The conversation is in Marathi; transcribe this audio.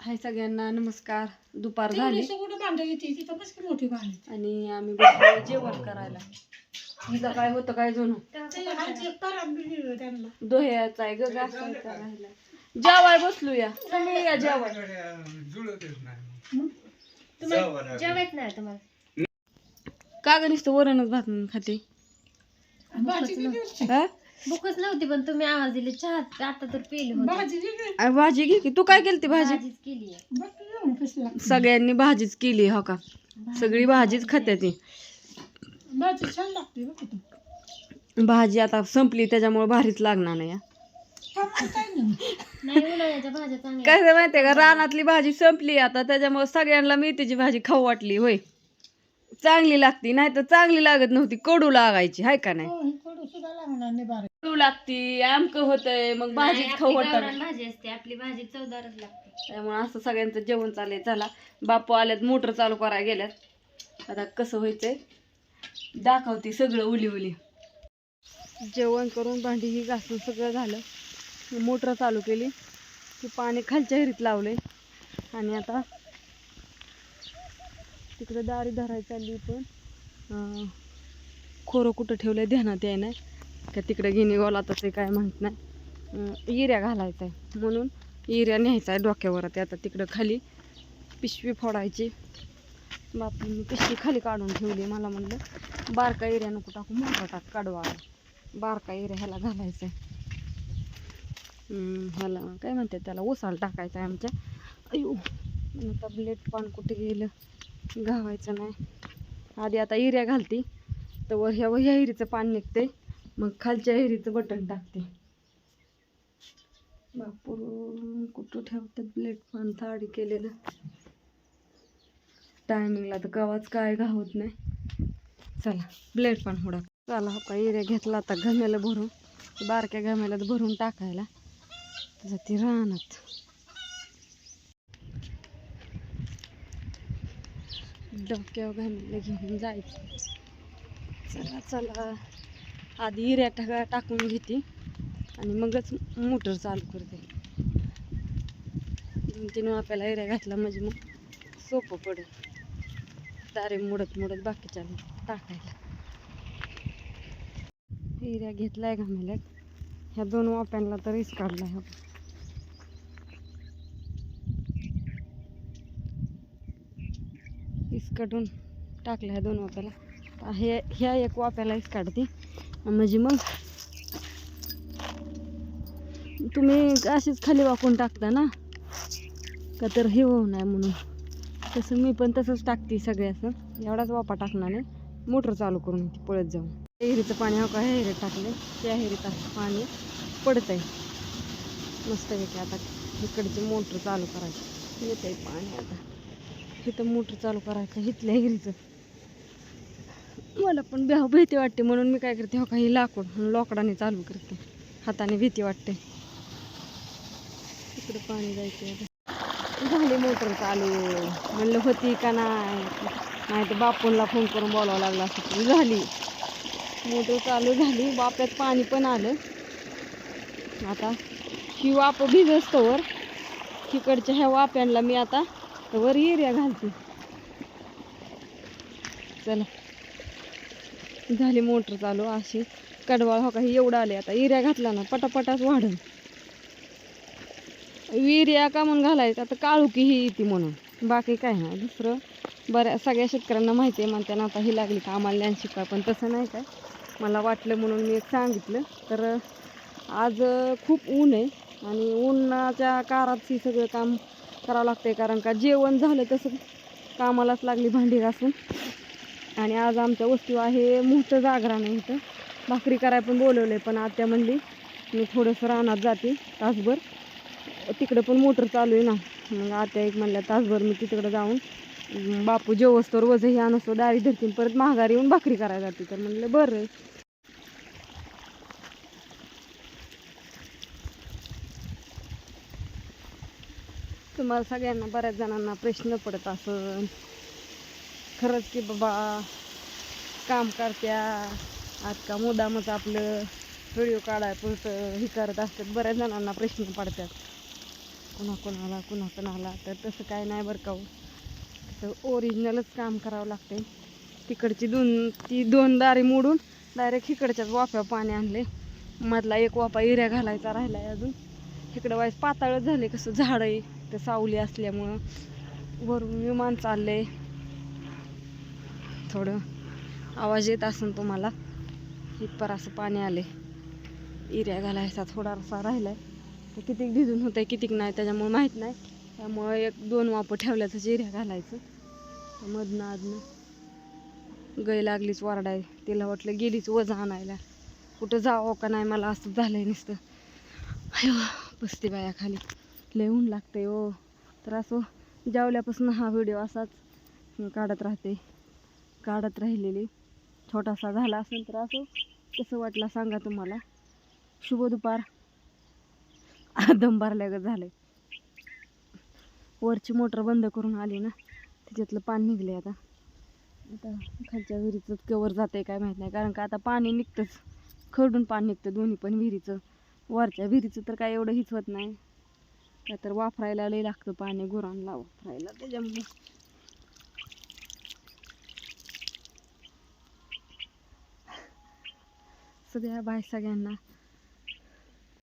हाय सगळ्यांना नमस्कार. दुपार झाली. मोठी आणि आम्ही बसलो जेवण करायला. हिचं काय होतं काय जणू? दोह्याचा आहे ग घासायचा राहिला. जेवाय बसलो या तुम्ही या जेवाय. जेवायच नाही तुम्हाला. का ग नुसतं वरणच भात खाते? हा? भूकच नव्हती पण तुम्ही आवाज दिले चहा. आता तर पेले होते. भाजी भाजी घे की? तू काय केली भाजी? भाजीच केली जाऊन. सगळ्यांनी भाजीच केली हो का? सगळी भाजीच खात्या ती. भाजी छान लागते बघ तू भाजी आता संपली त्याच्यामुळे भारीच लागणार नाही हा. काय नाही. नाही उन्हाळ्याच्या भाज्या चांगल्या काय ते माहितीये का? रानातली भाजी संपली आता त्याच्यामुळे सगळ्यांना मेथीची भाजी खाऊ वाटली होय. चांगली लागती नाही तर चांगली लागत नव्हती कडू लागायची हाय का नाही? हो, हे कडू सुद्धा लागणार नाही बारे कडू लागती आमक होतंय मग भाजीच नाही, खाऊ आपली वाटत गावरान भाजी असते आपली भाजी चवदारच लागते. त्यामुळे असं सगळ्यांचं जेवण चाललंय. चला बापू आल्यात मोटर चालू करायला गेल्यात. आता कसं व्हायचंय? दाखवते सगळं उली उली जेवण करून भांडी ही घासून सगळं झालं. मोटर चालू केली. की पाणी खालच्या हिरीत लावलंय. आणि आता तिकडं दारी धरायला चालली पण अं, खोरं कुठं ठेवलंय? ध्यानात याय नाही का तिकडे गिनी गोलातच ते काय माहीत नाही. इऱ्या घालायचा आहे. म्हणून इऱ्या न्यायचा आहे डोक्यावर ते आता तिकडं खाली पिशवी फोडायची. बापूंनी पिशवी खाली काढून ठेवली. मला म्हणलं बारका एरिया नको टाकू मोठा टाक काढवा. बारका एरिया ह्याला घालायचा आहे. ह्याला काय म्हणतात त्याला? ओसाल टाकायचा आहे आमच्या. अयो आता ब्लेट पान कुठे गेलं? घावायचं नाही. आधी आता इऱ्या घालती. तर वर ह्या ह्या हिरीचं पान निघते मग खालच्या एरीचं बटन टाकते. बापूर कुठं ठेवतात प्लेटफॉर्म थाडी केलेलं. टायमिंगला तर गव्हाच काय गावत नाही. चला प्लेटफॉर्म पण होडा चला हो का एरिया घेतला आता घम्याला भरून. बारक्या गम्याला भरून टाकायला. तसं ती राहणार डोक्यावर घालून घेऊन जायचं. चला चला. आधी इऱ्या टाका टाकून घेते. आणि मगच मोटर चालू करते. दोन तीन वाप्याला एरिया घातला म्हणजे मग सोपं पडेल. दारे मोडत मोडत बाकीच्या टाकायला. हिऱ्या घेतलाय घामेल्यात ह्या दोन वाप्यांना तर इस काढलाय हा इस काढून टाकला ह्या दोन वाप्याला. हे ह्या एक वाप्याला इस म्हणजे मग तुम्ही अशीच खाली वाकून टाकता ना? का तर हे होऊ नये म्हणून. तसं मी पण तसंच टाकते सगळ्याचं. असं एवढाच वापा टाकणार नाही मोटर चालू करून ती पळत जाऊन हिरीचं पाणी हो का? हिरीत टाकले त्या हिरीत पाणी पडत आहे मस्त आहे की आता. इकडची मोटर चालू करायची. येत आहे पाणी आता. इथं मोटर चालू करायचं. इथल्या हिरीचं. मला पण भ्याव भीती वाटते म्हणून मी काय करते हो काही लाकूड लोकडाने चालू करते. हाताने भीती वाटते. इकडे पाणी जायचं झाली मोटर चालू. म्हणलं होती का नाही? नाही तर बापूंला फोन करून बोलावं लागला असं तरी झाली. मोटर चालू झाली. बाप्यात पाणी पण आलं. आता ही वाप भिजस्तवर तिकडच्या ह्या वाप्यांना मी आता वर एरिया घालते. चला. झाली मोटर चालू अशी कडवाळ हो का ही एवढं आले. आता इऱ्या घातला ना पटापटाच वाढन. विर्या का म्हणून घालायचं आता काळुकी ही येते म्हणून. बाकी काय नाही दुसरं बऱ्या सगळ्या शेतकऱ्यांना माहिती आहे म्हणते आता ही लागली का आम्हाला ज्ञान शिकाय पण तसं नाही काय. मला वाटलं म्हणून मी एक सांगितलं. तर आज खूप ऊन आहे आणि उन्हाच्या कारात ही सगळं काम करावं लागतंय कारण का जेवण झालं तसं कामालाच लागली भांडी घासून. आणि आज आमच्या वस्तू आहे मुहूर्त जागरा नाही इथं. भाकरी कराय पण बोलवलं पण आत्या म्हणली मी थोडंसं रानात जाते तासभर. तिकडं पण मोटर चालू आहे ना. मग आत्या एक म्हणल्या तासभर मी तिकडं जाऊन बापू जेवस्तोर वजही आणसतो दारी धरतीन परत महागारी येऊन भाकरी करायला जाते. तर म्हणलं बरं. तुम्हाला सगळ्यांना बऱ्याच जणांना प्रश्न पडत असं. खरंच की बाबा काम करत्या. आज का मुदामच आपलं व्हिडिओ काढाय पुढचं हे करत असतात. बऱ्याच जणांना प्रश्न पडतात. कुणा कुणाला कुणा कुणाला. तर तसं काय नाही बरं का हो. तर ओरिजिनलच काम करावं लागते तिकडची दोन ती दोन दारी मोडून डायरेक्ट इकडच्याच वाफ्या पाणी आणले मधला एक वाफा इऱ्या घालायचा राहिला आहे अजून. इकडं वाईस पाताळच झाले कसं झाडं आहे. ते सावली असल्यामुळं. वरून विमान चालले थोडं आवाज येत असेल तुम्हाला. इथपर असं पाणी आले इऱ्या घालायचा थोडासा आहे तर कितीक भिजून आहे कितीक नाही त्याच्यामुळे माहीत नाही. त्यामुळं एक दोन वापं ठेवल्याचं इऱ्या घालायचं. मधनं आधनं. गै लागलीच वारडाय. तिला वाटलं गेलीच वजा आणायला. कुठं जावं का नाही मला असं झालंय नुसतं. अयो बसते बाया खाली. लय ऊन लागतंय ओ तर असं जेवल्यापासून हा व्हिडिओ असाच काढत राहते. काढत राहिलेली. छोटासा झाला असेल तर असं कसं वाटलं सांगा तुम्हाला. शुभ दुपार. दम भरल्यागत आहे वरची मोटर बंद करून आली ना त्याच्यातलं पाणी निघले आता. आता खालच्या विहिरीचं कवर आहे काय माहीत नाही कारण का आता पाणी निघतंच. खरडून पाणी निघतं दोन्ही पण विहिरीचं. वरच्या विहिरीचं तर काय एवढं हिचवत होत नाही. का तर वापरायला लई लागतं पाणी गुरांना वापरायला त्याच्यामुळे. सगळ्या बाय सगळ्यांना.